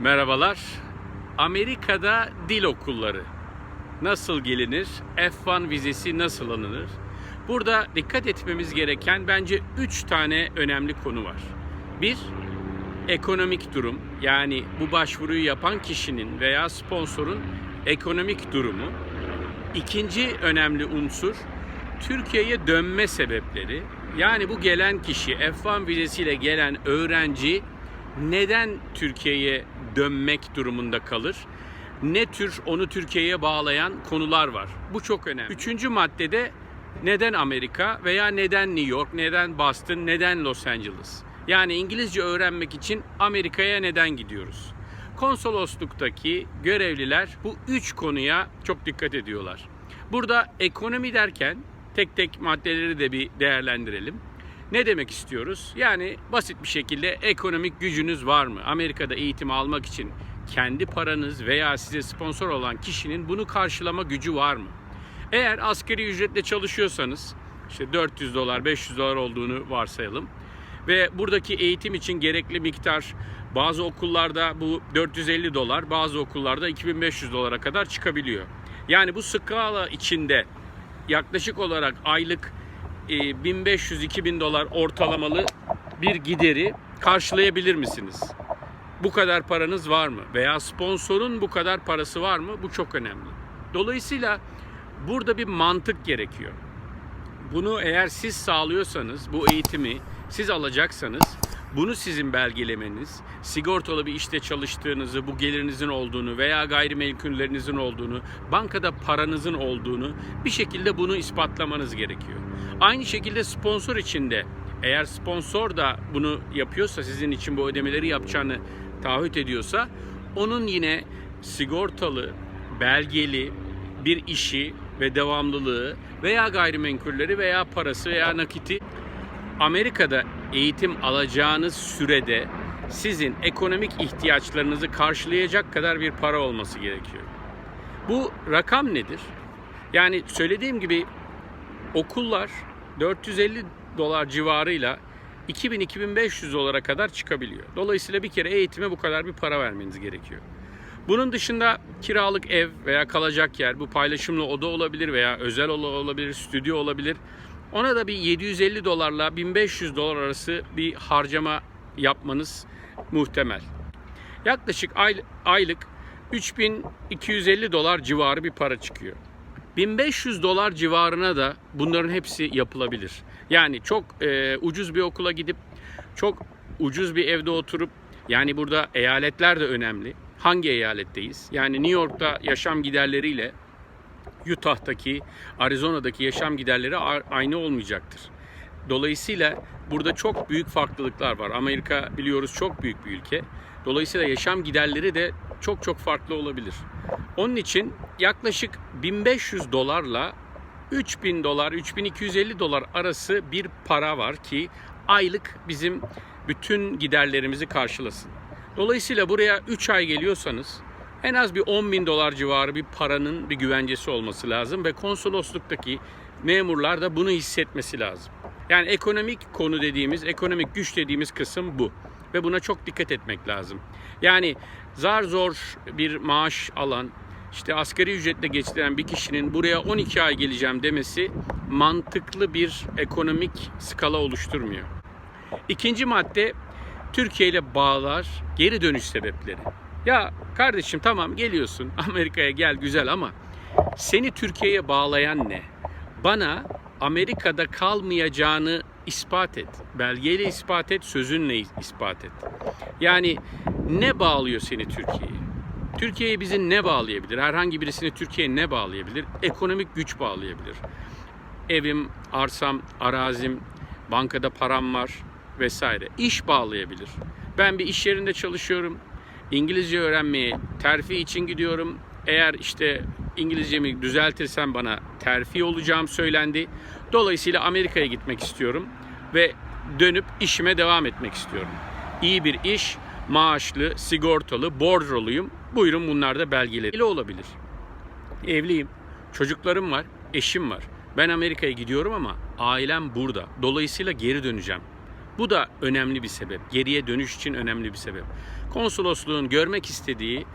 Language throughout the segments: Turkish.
Merhabalar. Amerika'da dil okulları nasıl gelinir? F1 vizesi nasıl alınır? Burada dikkat etmemiz gereken bence 3 tane önemli konu var. Bir, ekonomik durum. Yani bu başvuruyu yapan kişinin veya sponsorun ekonomik durumu. İkinci önemli unsur Türkiye'ye dönme sebepleri. Yani bu gelen kişi F1 vizesiyle gelen öğrenci neden Türkiye'ye dönmek durumunda kalır? Ne tür onu Türkiye'ye bağlayan konular var? Bu çok önemli. Üçüncü maddede neden Amerika veya neden New York, neden Boston, neden Los Angeles? Yani İngilizce öğrenmek için Amerika'ya neden gidiyoruz? Konsolosluktaki görevliler bu üç konuya çok dikkat ediyorlar. Burada ekonomi derken tek tek maddeleri de bir değerlendirelim. Ne demek istiyoruz? Yani basit bir şekilde ekonomik gücünüz var mı? Amerika'da eğitim almak için kendi paranız veya size sponsor olan kişinin bunu karşılama gücü var mı? Eğer asgari ücretle çalışıyorsanız işte 400 dolar 500 dolar olduğunu varsayalım ve buradaki eğitim için gerekli miktar bazı okullarda bu 450 dolar bazı okullarda 2500 dolara kadar çıkabiliyor. Yani bu skala içinde yaklaşık olarak aylık 1500-2000 dolar ortalamalı bir gideri karşılayabilir misiniz? Bu kadar paranız var mı? Veya sponsorun bu kadar parası var mı? Bu çok önemli. Dolayısıyla burada bir mantık gerekiyor. Bunu eğer siz sağlıyorsanız, bu eğitimi siz alacaksanız bunu sizin belgelemeniz, sigortalı bir işte çalıştığınızı, bu gelirinizin olduğunu veya gayrimenkullerinizin olduğunu, bankada paranızın olduğunu bir şekilde bunu ispatlamanız gerekiyor. Aynı şekilde sponsor için de eğer sponsor da bunu yapıyorsa, sizin için bu ödemeleri yapacağını taahhüt ediyorsa, onun yine sigortalı, belgeli bir işi ve devamlılığı veya gayrimenkulleri veya parası veya nakiti Amerika'da eğitim alacağınız sürede sizin ekonomik ihtiyaçlarınızı karşılayacak kadar bir para olması gerekiyor. Bu rakam nedir? Yani söylediğim gibi okullar 450 dolar civarıyla 2000-2500 dolara kadar çıkabiliyor. Dolayısıyla bir kere eğitime bu kadar bir para vermeniz gerekiyor. Bunun dışında kiralık ev veya kalacak yer, bu paylaşımlı oda olabilir veya özel oda olabilir, stüdyo olabilir. Ona da bir 750 dolarla 1500 dolar arası bir harcama yapmanız muhtemel. Yaklaşık ay- aylık 3250 dolar civarı bir para çıkıyor. 1500 dolar civarına da bunların hepsi yapılabilir. Yani çok e, ucuz bir okula gidip çok ucuz bir evde oturup yani burada eyaletler de önemli. Hangi eyaletteyiz? Yani New York'ta yaşam giderleriyle Utah'taki, Arizona'daki yaşam giderleri aynı olmayacaktır. Dolayısıyla burada çok büyük farklılıklar var. Amerika biliyoruz çok büyük bir ülke. Dolayısıyla yaşam giderleri de çok çok farklı olabilir. Onun için yaklaşık 1500 dolarla 3000 dolar, 3250 dolar arası bir para var ki aylık bizim bütün giderlerimizi karşılasın. Dolayısıyla buraya 3 ay geliyorsanız en az bir 10 bin dolar civarı bir paranın bir güvencesi olması lazım ve konsolosluktaki memurlar da bunu hissetmesi lazım. Yani ekonomik konu dediğimiz, ekonomik güç dediğimiz kısım bu. Ve buna çok dikkat etmek lazım. Yani zar zor bir maaş alan, işte asgari ücretle geçiren bir kişinin buraya 12 ay geleceğim demesi mantıklı bir ekonomik skala oluşturmuyor. İkinci madde Türkiye ile bağlar geri dönüş sebepleri. Ya kardeşim tamam geliyorsun Amerika'ya gel güzel ama seni Türkiye'ye bağlayan ne? Bana Amerika'da kalmayacağını ispat et. Belgeyle ispat et, sözünle ispat et. Yani ne bağlıyor seni Türkiye'ye? Türkiye'ye bizi ne bağlayabilir? Herhangi birisini Türkiye'ye ne bağlayabilir? Ekonomik güç bağlayabilir. Evim, arsam, arazim, bankada param var vesaire. İş bağlayabilir. Ben bir iş yerinde çalışıyorum. İngilizce öğrenmeye terfi için gidiyorum. Eğer işte İngilizcemi düzeltirsem bana terfi olacağım söylendi. Dolayısıyla Amerika'ya gitmek istiyorum ve dönüp işime devam etmek istiyorum. İyi bir iş, maaşlı, sigortalı, bordroluyum. Buyurun bunlar da belgeleri olabilir. Evliyim, çocuklarım var, eşim var. Ben Amerika'ya gidiyorum ama ailem burada. Dolayısıyla geri döneceğim. Bu da önemli bir sebep. Geriye dönüş için önemli bir sebep. Konsolosluğun görmek istediği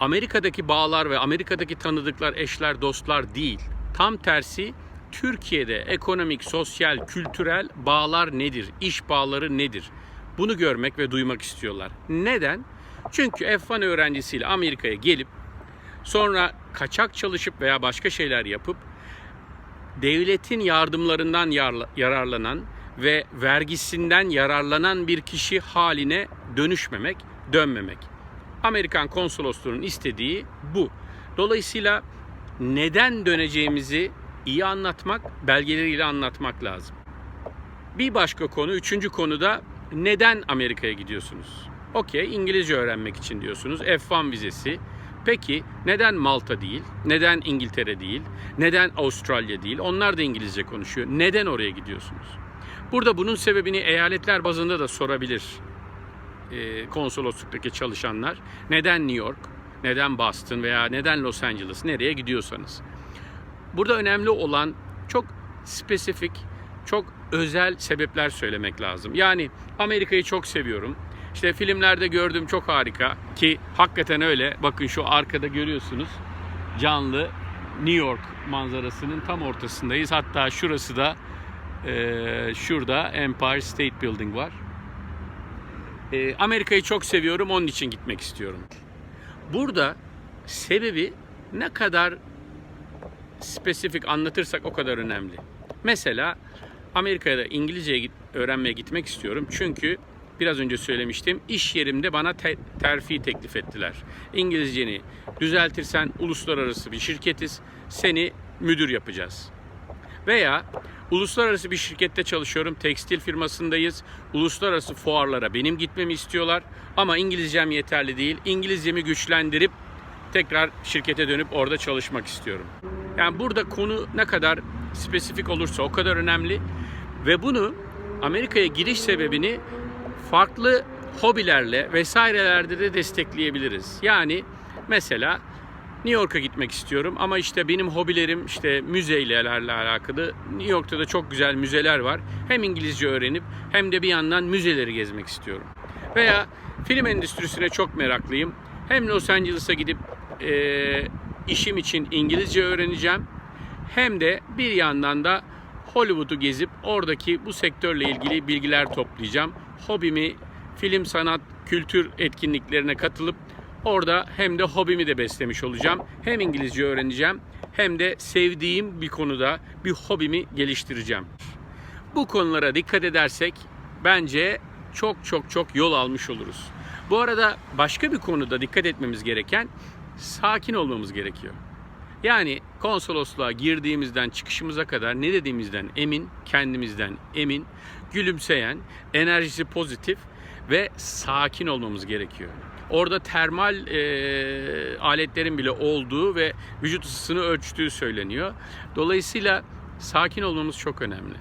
Amerika'daki bağlar ve Amerika'daki tanıdıklar, eşler, dostlar değil. Tam tersi Türkiye'de ekonomik, sosyal, kültürel bağlar nedir? İş bağları nedir? Bunu görmek ve duymak istiyorlar. Neden? Çünkü F1 öğrencisiyle Amerika'ya gelip sonra kaçak çalışıp veya başka şeyler yapıp devletin yardımlarından yararlanan ve vergisinden yararlanan bir kişi haline dönüşmemek, dönmemek. Amerikan konsolosluğunun istediği bu. Dolayısıyla neden döneceğimizi iyi anlatmak, belgeleriyle anlatmak lazım. Bir başka konu, üçüncü konuda neden Amerika'ya gidiyorsunuz? Okey, İngilizce öğrenmek için diyorsunuz. F1 vizesi. Peki neden Malta değil? Neden İngiltere değil? Neden Avustralya değil? Onlar da İngilizce konuşuyor. Neden oraya gidiyorsunuz? Burada bunun sebebini eyaletler bazında da sorabilir e, konsolosluktaki çalışanlar. Neden New York? Neden Boston veya neden Los Angeles? Nereye gidiyorsanız. Burada önemli olan çok spesifik, çok özel sebepler söylemek lazım. Yani Amerika'yı çok seviyorum. İşte filmlerde gördüğüm çok harika ki hakikaten öyle. Bakın şu arkada görüyorsunuz canlı New York manzarasının tam ortasındayız. Hatta şurası da e, şurada Empire State Building var. E, Amerika'yı çok seviyorum onun için gitmek istiyorum. Burada sebebi ne kadar spesifik anlatırsak o kadar önemli. Mesela Amerika'da İngilizce git- öğrenmeye gitmek istiyorum. Çünkü biraz önce söylemiştim iş yerimde bana te- terfi teklif ettiler. İngilizceni düzeltirsen uluslararası bir şirketiz. Seni müdür yapacağız. Veya uluslararası bir şirkette çalışıyorum. Tekstil firmasındayız. Uluslararası fuarlara benim gitmemi istiyorlar. Ama İngilizcem yeterli değil. İngilizcemi güçlendirip tekrar şirkete dönüp orada çalışmak istiyorum. Yani burada konu ne kadar spesifik olursa o kadar önemli ve bunu Amerika'ya giriş sebebini farklı hobilerle vesairelerde de destekleyebiliriz. Yani mesela New York'a gitmek istiyorum ama işte benim hobilerim işte müzelerle alakalı. New York'ta da çok güzel müzeler var. Hem İngilizce öğrenip hem de bir yandan müzeleri gezmek istiyorum. Veya film endüstrisine çok meraklıyım. Hem Los Angeles'a gidip eee, işim için İngilizce öğreneceğim. Hem de bir yandan da Hollywood'u gezip oradaki bu sektörle ilgili bilgiler toplayacağım. Hobimi film, sanat, kültür etkinliklerine katılıp orada hem de hobimi de beslemiş olacağım. Hem İngilizce öğreneceğim hem de sevdiğim bir konuda bir hobimi geliştireceğim. Bu konulara dikkat edersek bence çok çok çok yol almış oluruz. Bu arada başka bir konuda dikkat etmemiz gereken sakin olmamız gerekiyor. Yani konsolosluğa girdiğimizden çıkışımıza kadar ne dediğimizden emin, kendimizden emin, gülümseyen, enerjisi pozitif ve sakin olmamız gerekiyor. Orada termal e, aletlerin bile olduğu ve vücut ısısını ölçtüğü söyleniyor. Dolayısıyla sakin olmamız çok önemli.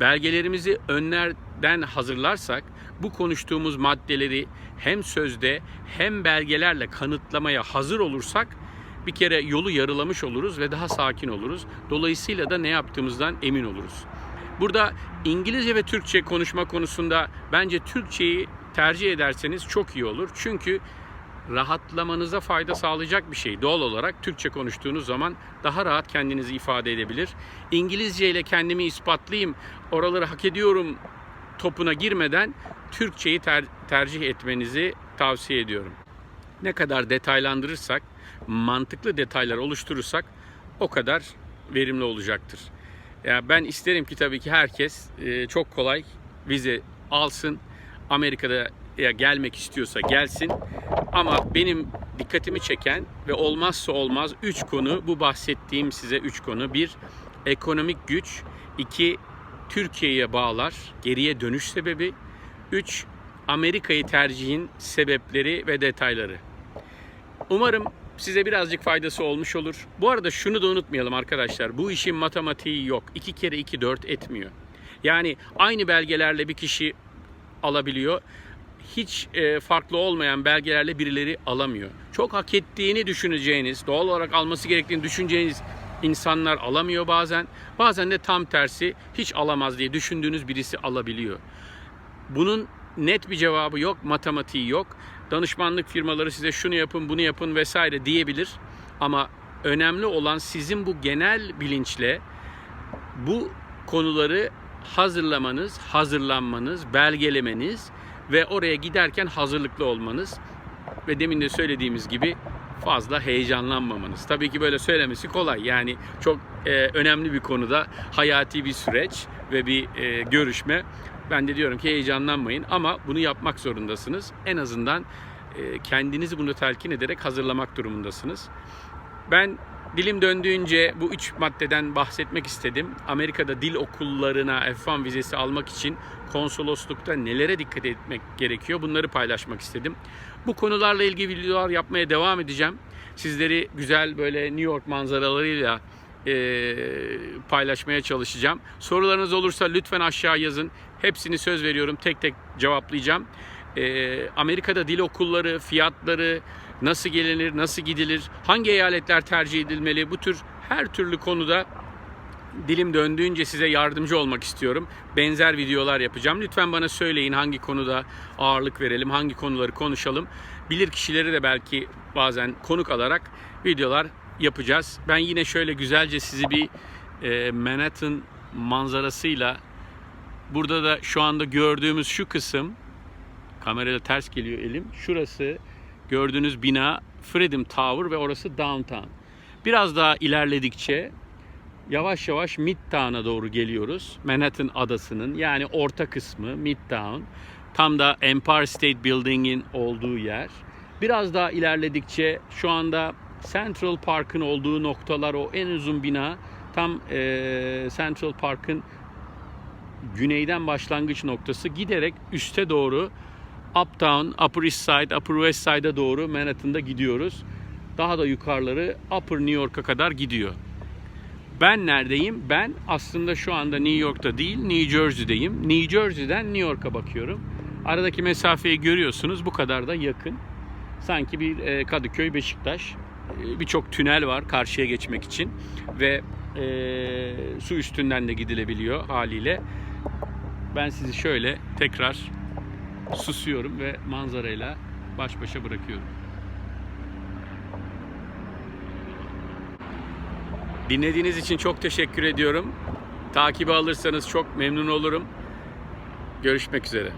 Belgelerimizi önlerden hazırlarsak bu konuştuğumuz maddeleri hem sözde hem belgelerle kanıtlamaya hazır olursak bir kere yolu yarılamış oluruz ve daha sakin oluruz. Dolayısıyla da ne yaptığımızdan emin oluruz. Burada İngilizce ve Türkçe konuşma konusunda bence Türkçeyi tercih ederseniz çok iyi olur. Çünkü rahatlamanıza fayda sağlayacak bir şey. Doğal olarak Türkçe konuştuğunuz zaman daha rahat kendinizi ifade edebilir. İngilizce ile kendimi ispatlayayım, oraları hak ediyorum topuna girmeden Türkçeyi ter- tercih etmenizi tavsiye ediyorum. Ne kadar detaylandırırsak, mantıklı detaylar oluşturursak o kadar verimli olacaktır. Ya ben isterim ki tabii ki herkes e, çok kolay vize alsın. Amerika'da gelmek istiyorsa gelsin. Ama benim dikkatimi çeken ve olmazsa olmaz 3 konu bu bahsettiğim size 3 konu. Bir ekonomik güç, iki Türkiye'ye bağlar, geriye dönüş sebebi, 3 Amerika'yı tercihin sebepleri ve detayları. Umarım size birazcık faydası olmuş olur. Bu arada şunu da unutmayalım arkadaşlar. Bu işin matematiği yok. 2 kere 2 4 etmiyor. Yani aynı belgelerle bir kişi alabiliyor. Hiç e, farklı olmayan belgelerle birileri alamıyor. Çok hak ettiğini düşüneceğiniz, doğal olarak alması gerektiğini düşüneceğiniz insanlar alamıyor bazen. Bazen de tam tersi hiç alamaz diye düşündüğünüz birisi alabiliyor. Bunun net bir cevabı yok, matematiği yok. Danışmanlık firmaları size şunu yapın, bunu yapın vesaire diyebilir. Ama önemli olan sizin bu genel bilinçle bu konuları hazırlamanız, hazırlanmanız, belgelemeniz ve oraya giderken hazırlıklı olmanız ve demin de söylediğimiz gibi fazla heyecanlanmamanız. Tabii ki böyle söylemesi kolay. Yani çok e, önemli bir konuda hayati bir süreç ve bir e, görüşme. Ben de diyorum ki heyecanlanmayın ama bunu yapmak zorundasınız. En azından e, kendinizi bunu telkin ederek hazırlamak durumundasınız. Ben dilim döndüğünce bu üç maddeden bahsetmek istedim. Amerika'da dil okullarına F1 vizesi almak için konsoloslukta nelere dikkat etmek gerekiyor bunları paylaşmak istedim. Bu konularla ilgili videolar yapmaya devam edeceğim. Sizleri güzel böyle New York manzaralarıyla e, paylaşmaya çalışacağım. Sorularınız olursa lütfen aşağı yazın. Hepsini söz veriyorum tek tek cevaplayacağım. E, Amerika'da dil okulları, fiyatları, nasıl gelinir, nasıl gidilir, hangi eyaletler tercih edilmeli bu tür her türlü konuda dilim döndüğünce size yardımcı olmak istiyorum. Benzer videolar yapacağım. Lütfen bana söyleyin hangi konuda ağırlık verelim, hangi konuları konuşalım. Bilir kişileri de belki bazen konuk alarak videolar yapacağız. Ben yine şöyle güzelce sizi bir e, Manhattan manzarasıyla burada da şu anda gördüğümüz şu kısım kamerada ters geliyor elim. Şurası gördüğünüz bina Freedom Tower ve orası downtown. Biraz daha ilerledikçe yavaş yavaş Midtown'a doğru geliyoruz. Manhattan adasının yani orta kısmı Midtown. Tam da Empire State Building'in olduğu yer. Biraz daha ilerledikçe şu anda Central Park'ın olduğu noktalar o en uzun bina tam eee, Central Park'ın güneyden başlangıç noktası giderek üste doğru Uptown, Upper East Side, Upper West Side'a doğru Manhattan'da gidiyoruz. Daha da yukarıları Upper New York'a kadar gidiyor. Ben neredeyim? Ben aslında şu anda New York'ta değil, New Jersey'deyim. New Jersey'den New York'a bakıyorum. Aradaki mesafeyi görüyorsunuz. Bu kadar da yakın. Sanki bir e, Kadıköy, Beşiktaş. E, Birçok tünel var karşıya geçmek için ve e, su üstünden de gidilebiliyor haliyle. Ben sizi şöyle tekrar susuyorum ve manzarayla baş başa bırakıyorum. Dinlediğiniz için çok teşekkür ediyorum. Takibi alırsanız çok memnun olurum. Görüşmek üzere.